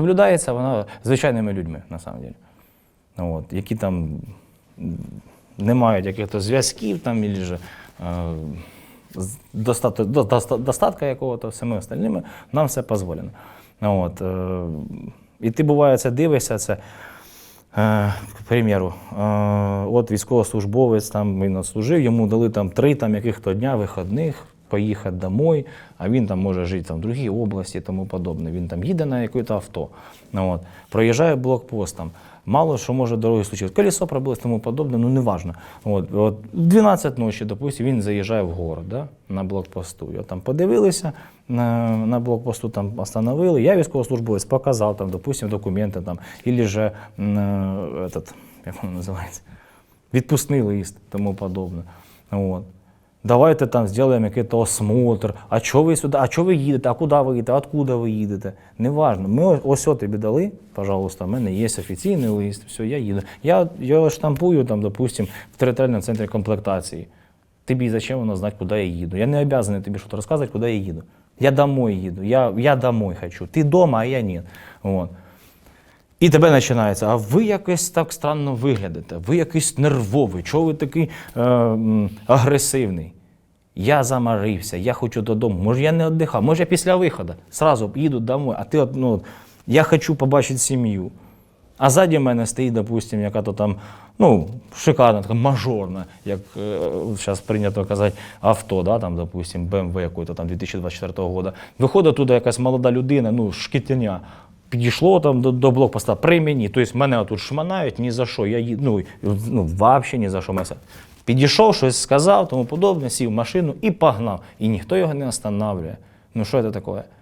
соблюдається вона звичайними людьми, на самом деле. От, які там не мають якихось зв'язків там, або ж, е, з- достату, до, доста- достатка якого-то всіми остальними, нам все дозволено. От, е, і ти буває це дивишся, це. Е, к примеру, от військовослужбовець там він служив, йому дали там три там яких-то дня вихідних, поїхати домой, а він там може жити там, в другій області і тому подобне. Він там їде на якесь авто, ну, от, проїжджає блокпост. Мало що може дороги случилось. Колесо пробилось тому подобне, ну неважно. От, от, 12 ночі, допустим, він заїжджає в город да, на блокпосту. Його там подивилися на, на блокпосту, там остановили. Я військовослужбовець показав, там, допустим, документи там, или же е, як воно називається, відпускний лист, тому подобне. От. Давайте там зробимо якийсь осмотр. А чого ви сюди? А чого ви їдете? А куди ви їдете? Откуда ви їдете? Неважно. Ми ось- от тобі дали, пожалуйста, в мене є офіційний лист, все, я їду. Я його штампую, там, допустим, в територіальному центрі комплектації. Тобі зачем воно знати, куди я їду? Я не обязаний тобі щось розказувати, куди я їду. Я домой їду, я, я домой хочу. Ти дома, а я ні. От. І тебе починається, а ви якось так странно виглядите, ви якийсь нервовий, чого ви такий е, агресивний? Я замарився, я хочу додому. Може, я не віддихав, може, я після виходу сразу їду домой, а ти ну, я хочу побачити сім'ю. А ззаді мене стоїть, допустим, яка-то там, ну, шикарна, така мажорна, як зараз прийнято казати, авто, да, там, допустим, BMW якої-то там 2024 року. Виходить туди якась молода людина, ну, шкітяня. Підійшло там до, до блокпоста при мені. Тобто мене тут шманають ні за що. Я ну, ну, взагалі ні за що. Підійшов, щось сказав, тому подобне, сів в машину і погнав. І ніхто його не останавливає. Ну що це таке?